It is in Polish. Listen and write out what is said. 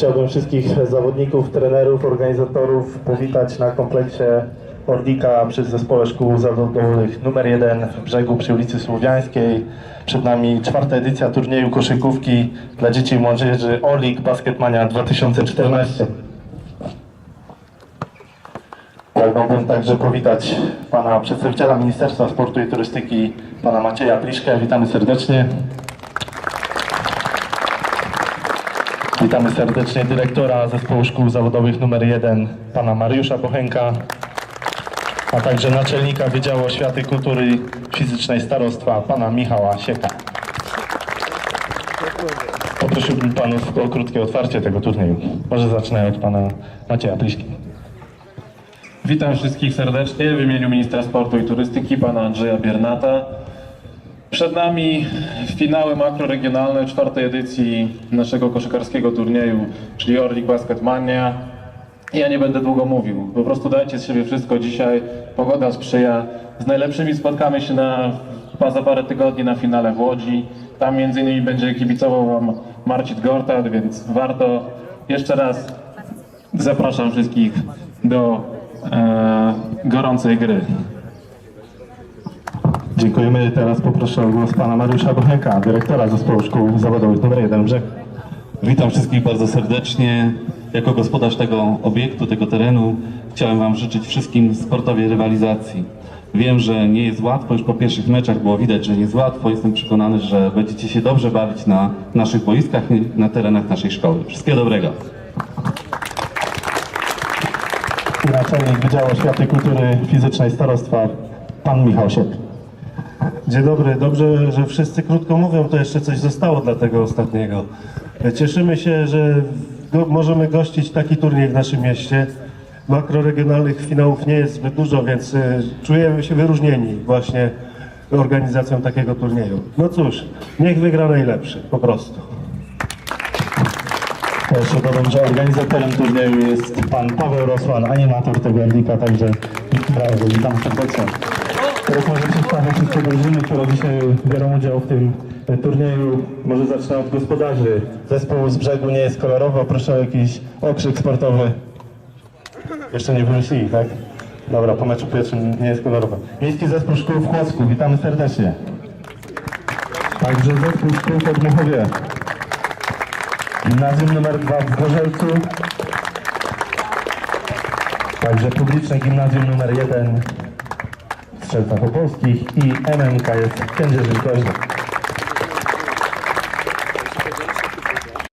Chciałbym wszystkich zawodników, trenerów, organizatorów powitać na kompleksie Ordika przy Zespole Szkół Zawodowych numer 1 w Brzegu przy ulicy Słowiańskiej. Przed nami czwarta edycja turnieju koszykówki dla dzieci i młodzieży Olik Basketmania 2014. Pragnąłbym także powitać pana przedstawiciela Ministerstwa Sportu i Turystyki, pana Macieja Pliszkę. Witamy serdecznie. Witamy serdecznie dyrektora Zespołu Szkół Zawodowych nr 1, pana Mariusza Bochenka, a także naczelnika Wydziału Oświaty Kultury Fizycznej Starostwa, pana Michała Sieka. Poprosiłbym panów o krótkie otwarcie tego turnieju. Może zacznę od pana Macieja Pliszki. Witam wszystkich serdecznie w imieniu Ministra Sportu i Turystyki, pana Andrzeja Biernata. Przed nami finały makroregionalne czwartej edycji naszego koszykarskiego turnieju, czyli Orlik Basketmania. Ja nie będę długo mówił, po prostu dajcie z siebie wszystko dzisiaj, pogoda sprzyja. Z najlepszymi spotkamy się na, za parę tygodni na finale w Łodzi. Tam między innymi będzie kibicował wam Marcin Gortat, więc warto jeszcze raz zapraszam wszystkich do e, gorącej gry. Dziękujemy. Teraz poproszę o głos pana Mariusza Bochenka, dyrektora Zespołu Szkół Zawodowych nr 1 Brzeg. Witam wszystkich bardzo serdecznie. Jako gospodarz tego obiektu, tego terenu chciałem Wam życzyć wszystkim sportowej rywalizacji. Wiem, że nie jest łatwo, już po pierwszych meczach było widać, że nie jest łatwo. Jestem przekonany, że będziecie się dobrze bawić na naszych boiskach i na terenach naszej szkoły. Wszystkiego dobrego. Naczelnik Wydziału Oświaty Kultury Fizycznej Starostwa, pan Michał Siek. Dzień dobry, dobrze, że wszyscy krótko mówią, to jeszcze coś zostało dla tego ostatniego. Cieszymy się, że go, możemy gościć taki turniej w naszym mieście. Makroregionalnych finałów nie jest zbyt dużo, więc y, czujemy się wyróżnieni właśnie organizacją takiego turnieju. No cóż, niech wygra najlepszy, po prostu. Jeszcze dodam, że organizatorem turnieju jest pan Paweł Rosłan, animator tego Endika, także brawo, witam serdecznie. Teraz może przedstawię wszystkie drużyny, które dzisiaj biorą udział w tym e, turnieju. Może zacznę od gospodarzy. Zespół z brzegu nie jest kolorowo, proszę o jakiś okrzyk sportowy. Jeszcze nie wymyślili, tak? Dobra, po meczu pierwszym nie jest kolorowo. Miejski Zespół Szkół w Kłodzku, witamy serdecznie. Także Zespół Szkół w Odmuchowie. Gimnazjum numer 2 w Gorzelcu. Także publiczne gimnazjum numer 1 w Strzelcach Opolskich i MMKS w Kędzierzyn-Koźle.